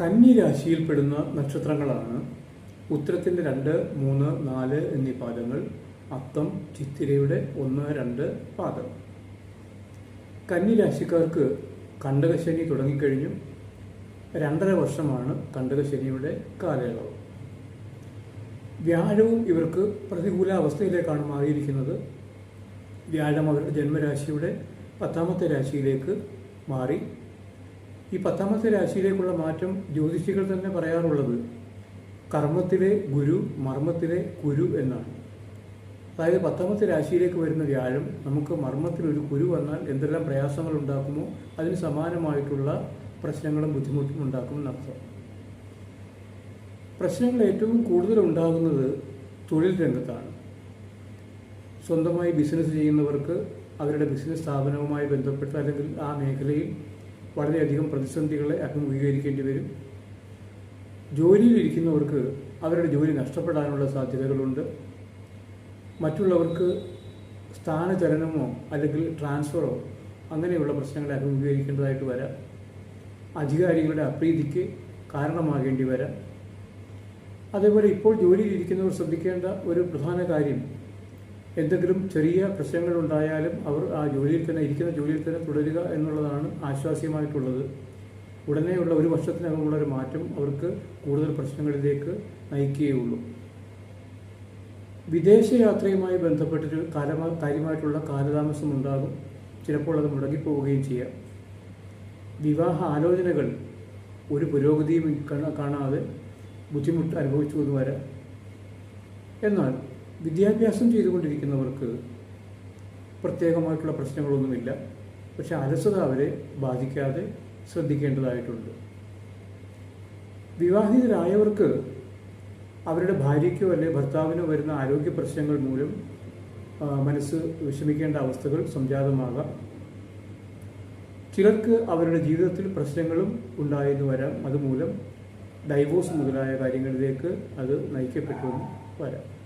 കന്നി രാശിയിൽപ്പെടുന്ന നക്ഷത്രങ്ങളാണ് ഉത്തരത്തിന്റെ രണ്ട് മൂന്ന് നാല് എന്നീ പാദങ്ങൾ. അത്തം ചിത്തിരയുടെ ഒന്ന് രണ്ട് പാദം. കന്നി രാശിക്കാർക്ക് കണ്ടകശനി തുടങ്ങിക്കഴിഞ്ഞു. രണ്ടര വർഷമാണ് കണ്ടകശനിയുടെ കാലയളവ്. വ്യാഴവും ഇവർക്ക് പ്രതികൂല അവസ്ഥയിലേക്കാണ് മാറിയിരിക്കുന്നത്. വ്യാഴം അവരുടെ ജന്മരാശിയുടെ പത്താമത്തെ രാശിയിലേക്ക് മാറി. ഈ പത്താമത്തെ രാശിയിലേക്കുള്ള മാറ്റം ജ്യോതിഷികൾ തന്നെ പറയാറുള്ളത് കർമ്മത്തിലെ ഗുരു മർമ്മത്തിലെ കുരു എന്നാണ്. അതായത് പത്താമത്തെ രാശിയിലേക്ക് വരുന്ന വ്യാഴം നമുക്ക് മർമ്മത്തിലൊരു കുരു വന്നാൽ എന്തെല്ലാം പ്രയാസങ്ങൾ ഉണ്ടാക്കുമോ അതിന് സമാനമായിട്ടുള്ള പ്രശ്നങ്ങളും ബുദ്ധിമുട്ടും ഉണ്ടാക്കും എന്നർത്ഥം. പ്രശ്നങ്ങൾ ഏറ്റവും കൂടുതൽ ഉണ്ടാകുന്നത് തൊഴിൽ രംഗത്താണ്. സ്വന്തമായി ബിസിനസ് ചെയ്യുന്നവർക്ക് അവരുടെ ബിസിനസ് സ്ഥാപനവുമായി ബന്ധപ്പെട്ട് അല്ലെങ്കിൽ ആ മേഖലയിൽ വളരെയധികം പ്രതിസന്ധികളെ അഭിമുഖീകരിക്കേണ്ടി വരും. ജോലിയിലിരിക്കുന്നവർക്ക് അവരുടെ ജോലി നഷ്ടപ്പെടാനുള്ള സാധ്യതകളുണ്ട്. മറ്റുള്ളവർക്ക് സ്ഥാനചലനമോ അല്ലെങ്കിൽ ട്രാൻസ്ഫറോ അങ്ങനെയുള്ള പ്രശ്നങ്ങളെ അഭിമുഖീകരിക്കേണ്ടതായിട്ട് വരാം. അധികാരികളുടെ അപ്രീതിക്ക് കാരണമാകേണ്ടി വരാം. അതേപോലെ ഇപ്പോൾ ജോലിയിലിരിക്കുന്നവർ ശ്രദ്ധിക്കേണ്ട ഒരു പ്രധാന കാര്യം എന്തെങ്കിലും ചെറിയ പ്രശ്നങ്ങൾ ഉണ്ടായാലും അവർ ആ ജോലിയിൽ തന്നെ ഇരിക്കുന്ന ജോലിയിൽ തന്നെ തുടരുക എന്നുള്ളതാണ് ആശ്വാസ്യമായിട്ടുള്ളത്. ഉടനെയുള്ള ഒരു വർഷത്തിനകമുള്ള ഒരു മാറ്റം അവർക്ക് കൂടുതൽ പ്രശ്നങ്ങളിലേക്ക് നയിക്കുകയുള്ളൂ. വിദേശയാത്രയുമായി ബന്ധപ്പെട്ടിട്ട് കാലമാ കാര്യമായിട്ടുള്ള കാലതാമസം ഉണ്ടാകും ചിലപ്പോൾ അത് മുടങ്ങിപ്പോവുകയും ചെയ്യാം. വിവാഹ ആലോചനകൾ ഒരു പുരോഗതിയും കാണാതെ ബുദ്ധിമുട്ട് അനുഭവിച്ചു എന്ന് വരാം എന്നാൽ വിദ്യാഭ്യാസം ചെയ്തുകൊണ്ടിരിക്കുന്നവർക്ക് പ്രത്യേകമായിട്ടുള്ള പ്രശ്നങ്ങളൊന്നുമില്ല. പക്ഷെ അലസത അവരെ ബാധിക്കാതെ ശ്രദ്ധിക്കേണ്ടതായിട്ടുണ്ട്. വിവാഹിതരായവർക്ക് അവരുടെ ഭാര്യയ്ക്കോ അല്ലെ ഭർത്താവിനോ വരുന്ന ആരോഗ്യ പ്രശ്നങ്ങൾ മൂലം മനസ്സ് വിഷമിക്കേണ്ട അവസ്ഥകൾ സംജാതമാകാം. ചിലർക്ക് അവരുടെ ജീവിതത്തിൽ പ്രശ്നങ്ങളും ഉണ്ടായെന്ന് വരാം. അതുമൂലം ഡൈവോഴ്സ് മുതലായ കാര്യങ്ങളിലേക്ക് അത് നയിക്കപ്പെട്ടു വരാം.